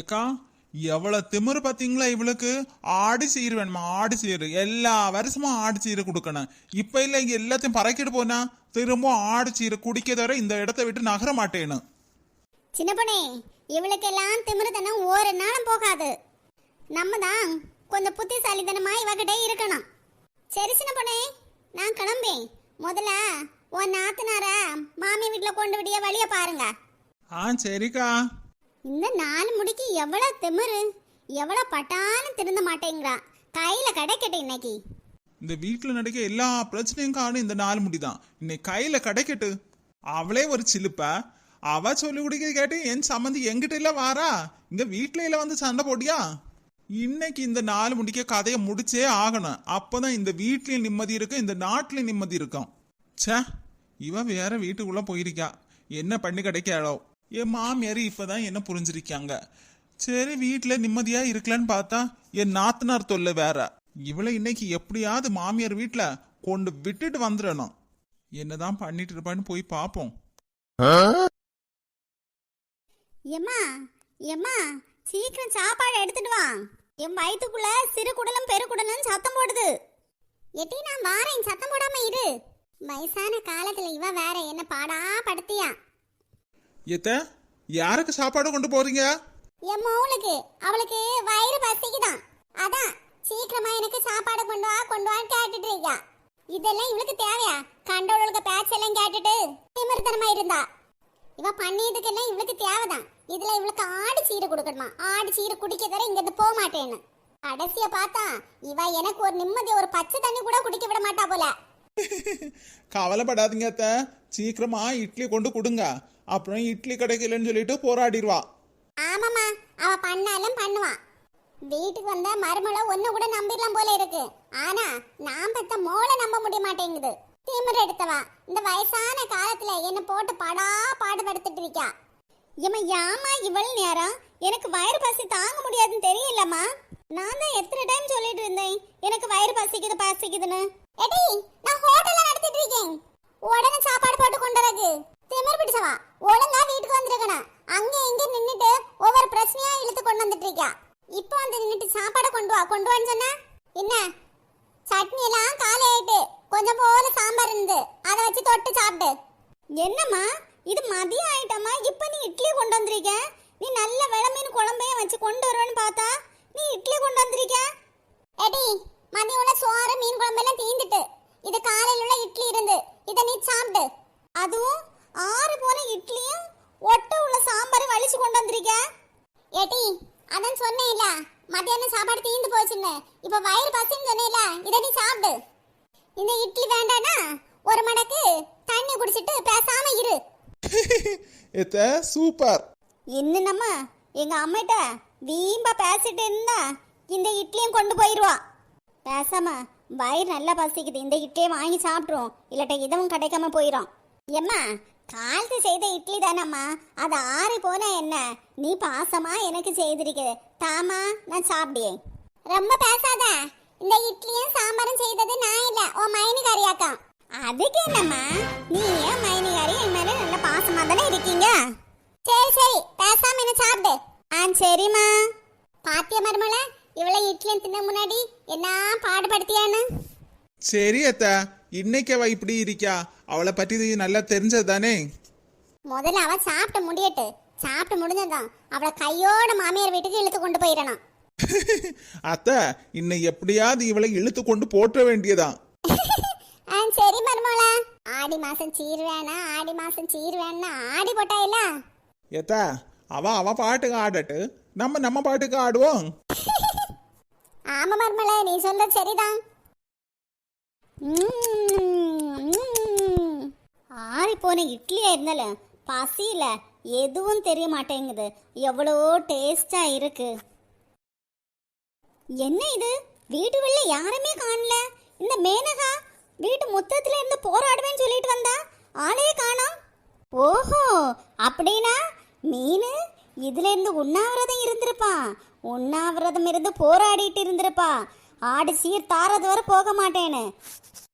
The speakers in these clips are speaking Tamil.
ஏக்கா எவ்வளவு திமிரு பாத்தீங்களா இவளுக்கு? ஆடு சீர் வேணுமா? ஆடு சீர். எல்லா வருஷமும் ஆடு சீரை கொடுக்கணும். இப்ப இல்ல இங்க எல்லாத்தையும் பறக்கிட்டு போனா திரும்ப ஆடு சீரை குடிக்க தவிர இந்த இடத்த விட்டு நகர மாட்டேன்னு. சின்ன பொண்ணே இவளுக்கெல்லாம் திமிருத்தனம் ஒரு நாளும் போகாது. நம்ம தான் கொஞ்சம் புத்திசாலித்தனமா இவகிட்ட இருக்கணும். சரி சின்ன பொண்ணே நான் கிளம்பேன். முதல்ல உன் நாத்தனார மாமி வீட்டில் கொண்டு விடிய வழிய பாருங்க. ஆ சரிக்கா. இந்த நாலு முடிக்கு எவ்வளோ திமிரு? எவ்வளோ பட்டானு திருந்த மாட்டேங்கிறா. கையில் கிடைக்கட்டும் இன்னைக்கு. இந்த வீட்டில் நடக்க எல்லா பிரச்சனையும் காணும் இந்த நாலு முடிதான். இன்னைக்கு கையில் கிடைக்கட்டு. அவளே ஒரு சிலுப்ப. அவ சொல்லி கொடுக்க கேட்டு என் சம்மந்தி எங்கிட்ட இல்லை வாரா? இங்கே வீட்டுல வந்து சண்டை போட்டியா? இன்னைக்கு இந்த நாலு முடிக்க கதையை முடிச்சே ஆகணும். அப்பதான் இந்த வீட்லேயும் நிம்மதி இருக்கும் இந்த நாட்டிலையும் நிம்மதி இருக்கும். ச்சே இவ வேற வீட்டுக்குள்ளே போயிருக்கா. என்ன பண்ணி கிடைக்காளோ என் மாமியார் இப்பதான் என்ன புரிஞ்சிருக்காங்க? சரி வீட்டில் நிம்மதியாக இருக்கலான்னு பார்த்தா என் நாத்தனார் தொல்லை வேற. இவளை இன்னைக்கு எப்படியாவது மாமியார் வீட்டில் கொண்டு விட்டுட்டு வந்துடணும். என்னதான் பண்ணிட்டு இருப்பான்னு போய் பார்ப்போம் எம்மா எம்மா சீக்கிரம் சாப்பாடு எடுத்துட்டு வா. என் வயிற்றுக்குள்ள சிறு குடலும் பெருக்குடலும் சத்தம் போடுது. எட்டி நான் வாரேன் சத்தம் போடாம இரு. வயசான காலத்துல இவ வேற என்ன பாடா படுத்தியா. எத்த யாருக்கு சாப்பாடு கொண்டு போறீங்க? என் மவுளுக்கு. அவளுக்கு வயிறு பசிக்குதான். அதான் சீக்கிரமா எனக்கு சாப்பாடு கொண்டு வா கொண்டு வான்னு கேட்டுட்டு இருக்கா. இதெல்லாம் இவளுக்கு தேவையா? கண்டவளுக்கு பேச்செல்லாம் கேட்டுட்டு திமிர்த்தனமா இருந்தா. இவ பண்ணியதுக்கெல்லாம் இவளுக்கு தேவைதான். இதுல இவளுக்கு ஆடு சீரை கொடுக்கணுமா? ஆடு சீரை குடிக்க தர இங்க இருந்து போக மாட்டேன்னு. கடைசிய பார்த்தா இவ எனக்கு ஒரு நிம்மதி ஒரு பச்சை தண்ணி கூட குடிக்க விட மாட்டா போல. கவலைப்படாதீங்க அத்த. சீக்கிரமா இட்லி கொண்டு கொடுங்க. அப்புறம் இட்லி கிடைக்கலன்னு சொல்லிட்டு போராடிடுவா. ஆமாமா அவ பண்ணாலும் பண்ணுவான் வீட்டுக்கு வந்த மருமள ஒண்ணு கூட நம்பிடலாம் போல இருக்கு. ஆனா நான் பெத்த மோளை நம்ப முடிய மாட்டேங்குது. திமிர் எடுத்தவா. இந்த வயசான காலத்துல என்ன போட்டு படா பாடுபடுத்திட்டு இருக்கா. ஏமா இவ்வளவு நேரம்? எனக்கு வயிறு பசி தாங்க முடியாதுன்னு தெரியலம்மா. நான் தான் எத்தனை டைம் சொல்லிட்டு இருந்தேன்? எனக்கு வயிறு பசிக்குது பசிக்குதுன்னு. எடி நான் ஹோட்டல்ல நடத்திட்டு இருக்கேன். உடனே சாப்பாடு போட்டு கொண்டு வரது திமிர் பிடிச்சவா? ஒழுங்கா வீட்டுக்கு வந்திருக்கணும். அங்க இங்க நின்னுட்டு ஒவ்வொரு பிரச்சனையா இழுத்து கொண்டு வந்துட்டு இருக்கா. இப்போ வந்து நின்னுட்டு சாப்பாடை கொண்டு வா கொண்டு வான்னு சொன்ன? என்ன? சட்னி எல்லாம் காலி ஆயிட்டு கொஞ்சம் போல சாம்பார் இருந்து. அதை வச்சு தொட்டு சாப்பிடு. என்னம்மா? இது மதியம் ஆயிட்டம்மா இப்போ நீ இட்லி கொண்டு வந்திருக்க? நீ நல்ல விளமீன் குழம்பையும் வச்சு கொண்டு வருவேன்னு பார்த்தா நீ இட்லி கொண்டு வந்திருக்க? எடி மதியம் உள்ள சோறு மீன் குழம்பெல்லாம் தீந்துட்டு. இது காலையில உள்ள இட்லி இருந்து. இதை நீ சாப்பிடு. அதுவும் ஆறு போன இட்லியும் ஒட்ட உள்ள சாம்பார் வலிச்சு கொண்டு வந்திருக்க. ஏடி அதான் சொன்னேன்ல மத்தியானம் சாப்பாடு தீந்து போச்சுன்னு. இப்ப வயிறு பசின்னு சொன்னேன்ல இதை நீ சாப்பிடு. இந்த இட்லி வேண்டானா ஒரு மடக்கு தண்ணி குடிச்சிட்டு பேசாம இரு. சூப்பர். இன்னும் நம்ம எங்க அம்மிட்ட வீம்பா பேசிட்டு இருந்தா இந்த இட்லியும் கொண்டு போயிருவா. பேசாம வயிறு நல்லா பசிக்குது இந்த இட்லியை வாங்கி சாப்பிட்ருவோம் இல்லாட்ட இதுவும் கிடைக்காம போயிடும் ஏம்மா காலத்து செய்த இட்லி தானம்மா? அது ஆறி போனா என்ன? நீ பாசமா எனக்கு செய்திருக்க தாமா நான் சாப்பிடுவேன் ரொம்ப பேசாத. இந்த இட்லியும் சாம்பாரும் செய்தது நான் இல்ல ஓ மைனிகாரியாக்கா அதுக்கு என்னம்மா? நீ ஏன் மைனிகாரி? என் மேல நல்ல பாசமா தானே இருக்கீங்க? சரி சரி பேசாம என்ன சாப்பிடு. ஆ சரிம்மா. பாத்திய மருமல இவளை இட்லியும் தின்ன முன்னாடி என்ன பாடுபடுத்தியான்னு? சரி அத்தா. இன்னைக்கு அவ இப்படி இருக்கா? அவளை பத்தி நல்லா தெரிஞ்சது தானே? முதல்ல அவ சாப்பிட்டு முடியட்டு. சாப்பிட்டு முடிஞ்சதான் அவளை கையோட மாமியார் வீட்டுக்கு இழுத்து கொண்டு போயிடணும். அத்த இன்னை எப்படியாவது இவளை இழுத்து கொண்டு போற்ற வேண்டியதான் சரி மருமல ஆடி மாசம் சீர் வேணா ஆடி மாசம் சீர் வேணா ஆடி போட்டா இல்ல ஏத்த அவ அவ பாட்டுக்கு ஆடட்டு. நம்ம நம்ம பாட்டுக்கு ஆடுவோம். ஆமா மருமல நீ சொல்றது சரிதான். ஆறி போன இட்லியா இருந்தாலும் பசியில எதுவும் தெரிய மாட்டேங்குது. எவ்வளோ டேஸ்டா இருக்கு. என்ன இது? வீட்டு வெளில யாருமே காணல. இந்த மேனகா வீட்டு முத்தத்துல இருந்து போராடுவேன்னு சொல்லிட்டு வந்தா ஆளையே காணோம். ஓஹோ அப்படின்னா மீன் இதுல இருந்து உண்ணாவிரதம் இருந்திருப்பா. உண்ணாவிரதம் இருந்து போராடிட்டு இருந்திருப்பா. ஆடு சீர் தாரது வரை போக மாட்டேன்னு.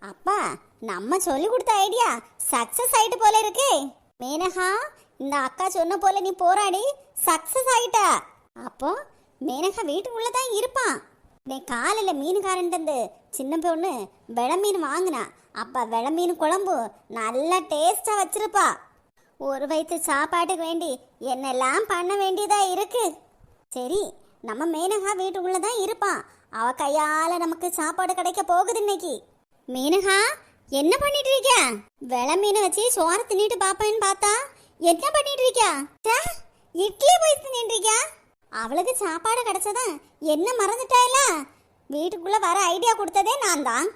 அப்பா நம்ம சொல்லி கொடுத்த ஐடியா சக்சஸ் ஆயிட்டு போல இருக்கே. மேனகா இந்த அக்கா சொன்ன போல நீ போராடி சக்சஸ் ஆயிட்ட. அப்போ மேனகா வீட்டுக்குள்ள தான் இருப்பான் நீ காலையில் மீனுக்காரன்ட்டு சின்ன பொண்ணு வெள மீன் வாங்கினா அப்பா விளமீன் குழம்பு நல்லா டேஸ்டா வச்சிருப்பா. ஒரு வயிற்று சாப்பாட்டுக்கு வேண்டி என்னெல்லாம் பண்ண வேண்டியதா இருக்கு? சரி நம்ம மேனகா வீட்டுக்குள்ளே தான் இருப்பான் அவ கையால நமக்கு சாப்பாடு கிடைக்க போகுது இன்னைக்கு. மேனகா என்ன பண்ணிட்டு இருக்க வெள மீனை வச்சு சோற தின்னுட்டு பாப்பேன்னு பார்த்தா என்ன பண்ணிட்டு இருக்கியா இட்லி போய் தின்னுட்டு அவளுக்கு சாப்பாடு கிடைச்சதா? என்ன மறந்துட்டாயில வீட்டுக்குள்ள வர ஐடியா கொடுத்ததே நான் தான்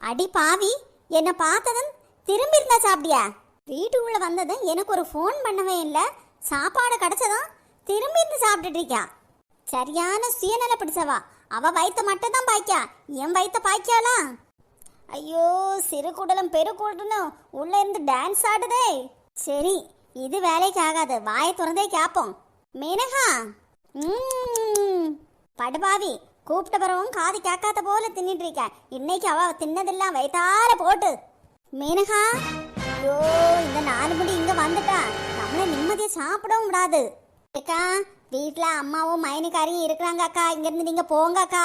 அடி பாவி என்னை பார்த்ததும் திரும்பி இருந்தா சாப்பிட்டியா? வீட்டுக்குள்ள வந்ததும் எனக்கு ஒரு ஃபோன் பண்ணவே இல்லை. சாப்பாடு கிடைச்சதும் திரும்பி இருந்து சாப்பிட்டுட்டு இருக்கியா சரியான சுயநல பிடிச்சவா. அவ வயித்த மட்டும் தான் பாய்க்கா. என் வயித்த பாய்க்காளா ஐயோ சிறு குடலும் பெருக்குடலும் உள்ள இருந்து டான்ஸ் ஆடுதே. சரி இது வேலைக்கு ஆகாது. வாயை திறந்தே கேட்போம் மேனகா படுபாவி கூப்பிட்ட பிறவும் காது கேட்காத போல தின்னுட்டு இருக்க. இன்னைக்கு அவ தின்னதெல்லாம் வயித்தால போட்டு. மேனகா ஐயோ இந்த நாலு மணி இங்க வந்துட்டா. நம்மள நிம்மதியை சாப்பிடவும் விடாது. அக்கா வீட்டில் அம்மாவும் மைனுக்காரியும் இருக்கிறாங்க அக்கா. இங்கேருந்து இருந்து போங்க அக்கா.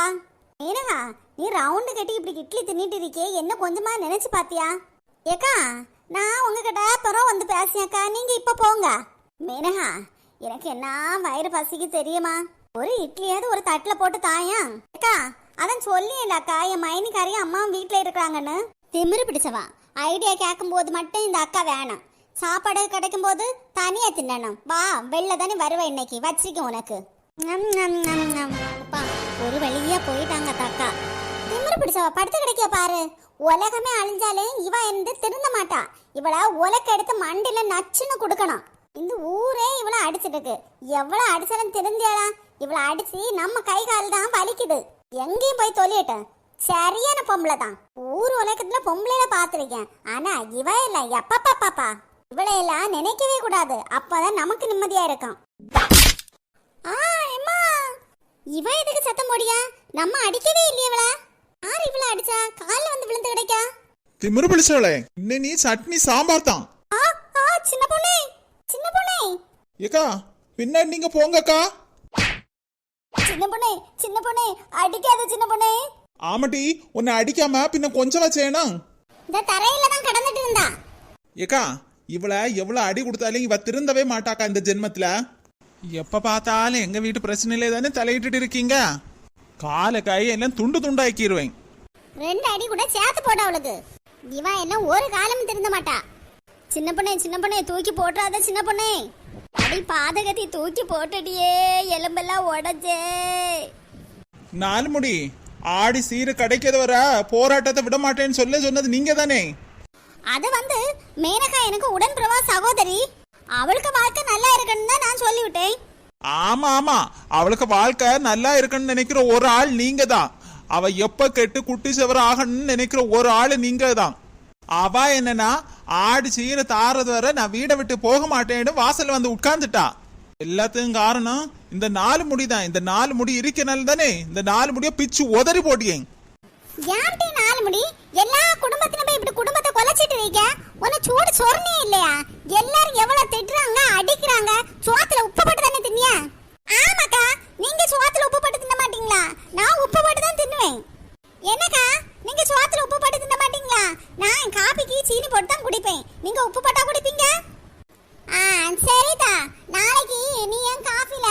மேனகா நீ ரவுண்டு கட்டி இப்படி இட்லி தின்னுட்டு இருக்கே என்ன கொஞ்சமா நினைச்சு பாத்தியா? ஏக்கா நான் உங்ககிட்ட அப்புறம் வந்து பேசியாக்கா நீங்க இப்ப போங்க. மேனகா எனக்கு என்ன வயிறு பசிக்கு தெரியுமா? ஒரு இட்லியாவது ஒரு தட்டுல போட்டு தாயா? அக்கா அதான் சொல்லியலக்கா என் மைனிக்காரியும் அம்மாவும் வீட்டில் இருக்கிறாங்கன்னு. திமிரு பிடிச்சவா. ஐடியா கேட்கும் போது மட்டும் இந்த அக்கா வேணாம். சாப்பாடு கிடைக்கும் போது தனியா தின்னணும். வா வெளில தானே வருவேன் இன்னைக்கு. வச்சிருக்கேன் உனக்கு. நம், நம், நம், நம். அப்பா, ஒரு வழியா போயிட்டாங்க அக்கா. பிடிச்சவ படுத்து கிடைக்க பாரு. உலகமே அழிஞ்சாலே இவ இருந்து திருந்த மாட்டா. இவள உலக்க எடுத்து மண்டில நச்சுன்னு கொடுக்கணும். இந்த ஊரே இவ்வளவு அடிச்சிட்டு இருக்கு எவ்வளவு அடிச்சாலும் திருந்தியாளா இவள அடிச்சு நம்ம கை கால் தான் வலிக்குது. எங்கேயும் போய் தொழிட்டேன் சரியான பொம்பளை தான். ஊர் உலகத்துல பொம்பளையில பாத்திருக்கேன் ஆனா இவ இல்ல. எப்பப்பா பாப்பா? இவளை எல்லாம் நினைக்கவே கூடாது. அப்பதான் நமக்கு நிம்மதியா இருக்கும். ஆ இவ எதுக்கு சத்தம் போடியா நம்ம அடிக்கவே இல்லையே யார் இவள அடிச்சா? கால்ல வந்து விழுந்து கிடைக்கா? திமிரு பிடிச்சவளே இன்னை நீ சட்னி சாம்பார் தான். ஆ ஆ சின்ன பொண்ணே. சின்ன பொண்ணே. ஏக்கா பின்னாடி நீங்க போங்கக்கா. சின்ன பொண்ணே சின்ன பொண்ணே. அடிக்காத சின்ன பொண்ணே. ஆமாட்டி உன்னை அடிக்காம பின்ன கொஞ்சம் வச்சேனா? இந்த தரையில தான் கடந்துட்டு இருந்தா. ஏக்கா இவளை எவ்வளவு அடி கொடுத்தாலும் இவ திருந்தவே மாட்டாக்கா இந்த ஜென்மத்துல. எப்ப பார்த்தாலும் எங்க வீட்டு பிரச்சனையிலே தானே தலையிட்டு இருக்கீங்க? காலை கையை எல்லாம் துண்டு துண்டாக்கிடுவேன் ரெண்டு அடி கூட சேர்த்து போட அவளுக்கு. இவ என்ன ஒரு காலமும் திருந்த மாட்டா. சின்ன பொண்ணே சின்ன பொண்ணே தூக்கி போட்டுறாத சின்ன பொண்ணே. அடி பாதகத்தி தூக்கி போட்டுடியே எலும்பெல்லாம் உடச்சே நாலு முடி ஆடி சீரு கிடைக்கிறது வர போராட்டத்தை விட மாட்டேன்னு சொல்ல சொன்னது நீங்க தானே அது வந்து மேனகா எனக்கு உடன்பிறவா சகோதரி. அவளுக்கு வாழ்க்கை நல்லா இருக்குன்னு தான் நான் சொல்லிவிட்டேன். ஆமா ஆமா. அவளுக்கு வாழ்க்கை நல்லா இருக்குன்னு நினைக்கிற ஒரு ஆள் நீங்க தான் அவ எப்ப கெட்டு குட்டி செவர ஆகணும்னு நினைக்கிற ஒரு ஆள் நீங்க தான் அவ என்னன்னா ஆடி சீர தாரது வர நான் வீடை விட்டு போக மாட்டேன்னு வாசல் வந்து உட்கார்ந்துட்டா. எல்லாத்துக்கும் காரணம் இந்த நாலு முடி தான் இந்த நாலு முடி இருக்கனால தானே இந்த நாலு முடிய பிச்சு உதறி போட்டியேன். முடி எல்லா குடும்பத்திலும் இப்படி குடும்பத்தை கொலைச்சிட்டு இருக்க? உன்னை சூடு சொரணே இல்லையா? எல்லாரும் எவ்வளவு திட்டுறாங்க அடிக்கிறாங்க? சோத்துல உப்பு போட்டு தானே தின்னியா? ஆமாக்கா நீங்க சோத்துல உப்பு போட்டு தின்ன மாட்டீங்களா? நான் உப்பு போட்டு தான் தின்னுவேன். என்னக்கா நீங்க சோத்துல உப்பு போட்டு தின்ன மாட்டீங்களா? நான் காபிக்கு சீனி போட்டு தான் குடிப்பேன். நீங்க உப்பு போட்டா குடிப்பீங்க? ஆ சரிதா நாளைக்கு நீ என் காஃபில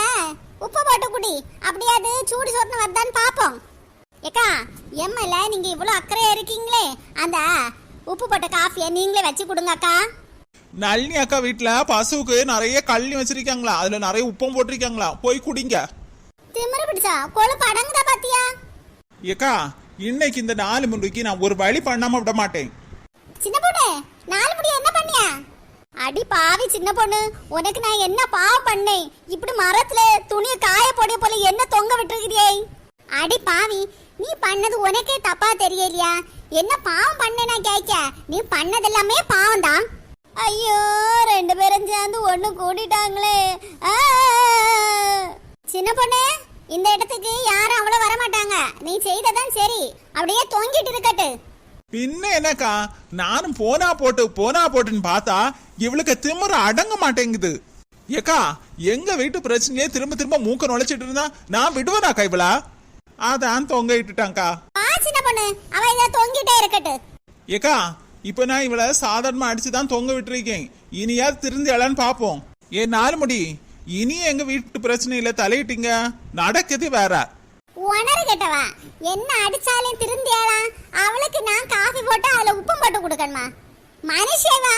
உப்பு போட்டு குடி. அப்படியாவது சூடு சொரணை வருதான்னு பாப்போம். ஏக்கா எம்மல நீங்க இவ்வளவு அக்கறையா இருக்கீங்களே. அந்த உப்பு போட்ட காஃபியை நீங்களே வச்சு கொடுங்க அக்கா நளினி அக்கா வீட்டுல பசுவுக்கு நிறைய கள்ளி வச்சிருக்காங்களா? அதுல நிறைய உப்பம் போட்டிருக்காங்களா? போய் குடிங்க. திமிரு பிடிச்சா கொழுப்பு அடங்குதா பாத்தியா? ஏக்கா இன்னைக்கு இந்த நாலு முடிக்கு நான் ஒரு வழி பண்ணாம விட மாட்டேன். சின்ன பொண்ணு நாலு முடி என்ன பண்ணியா? அடி பாவி சின்ன பொண்ணு உனக்கு நான் என்ன பாவம் பண்ணேன்? இப்படி மரத்துல துணிய காய போடிய போல என்ன தொங்க விட்டுருக்கிறியே? அடி பாவி நீ பண்ணது உனக்கே தப்பா தெரியலையா? என்ன பாவம் பண்ணேனா கேட்க நீ பண்ணதெல்லாமே பாவம் தான் ஐயோ ரெண்டு பேரும் சேர்ந்து ஒண்ணு கூட்டிட்டாங்களே ஆ! சின்ன பொண்ணு இந்த இடத்துக்கு யாரும் அவ்வளவு வர மாட்டாங்க நீ செய்ததான் சரி. அப்படியே தொங்கிட்டு இருக்கட்டு. பின்ன என்னக்கா? நானும் போனா போட்டு போனா போட்டுன்னு பார்த்தா இவளுக்கு திமிரு அடங்க மாட்டேங்குது. ஏக்கா எங்க வீட்டு பிரச்சனையே திரும்ப திரும்ப மூக்க நுழைச்சிட்டு இருந்தா நான் விடுவேனா கைவலா அதான் தொங்க இட்டுட்டாங்க்கா சின்ன பொண்ணு. அவ இதை தொங்கிட்டே இருக்கட்டு. ஏக்கா இப்ப நான் இவளை சாதாரணமா அடிச்சு தான் தொங்க விட்டுருக்கேன். இனியாவது திருந்தியாளான்னு பாப்போம். ஏன் நாலு முடி இனி எங்க வீட்டு பிரச்சனையில தலையிட்டீங்க? நடக்குது வேற. உணரு கெட்டவா? என்ன அடிச்சாலும் திருந்தியாளா? அவளுக்கு நான் காஃபி போட்டு அதுல உப்பும் போட்டு கொடுக்கணுமா? மனுஷேவா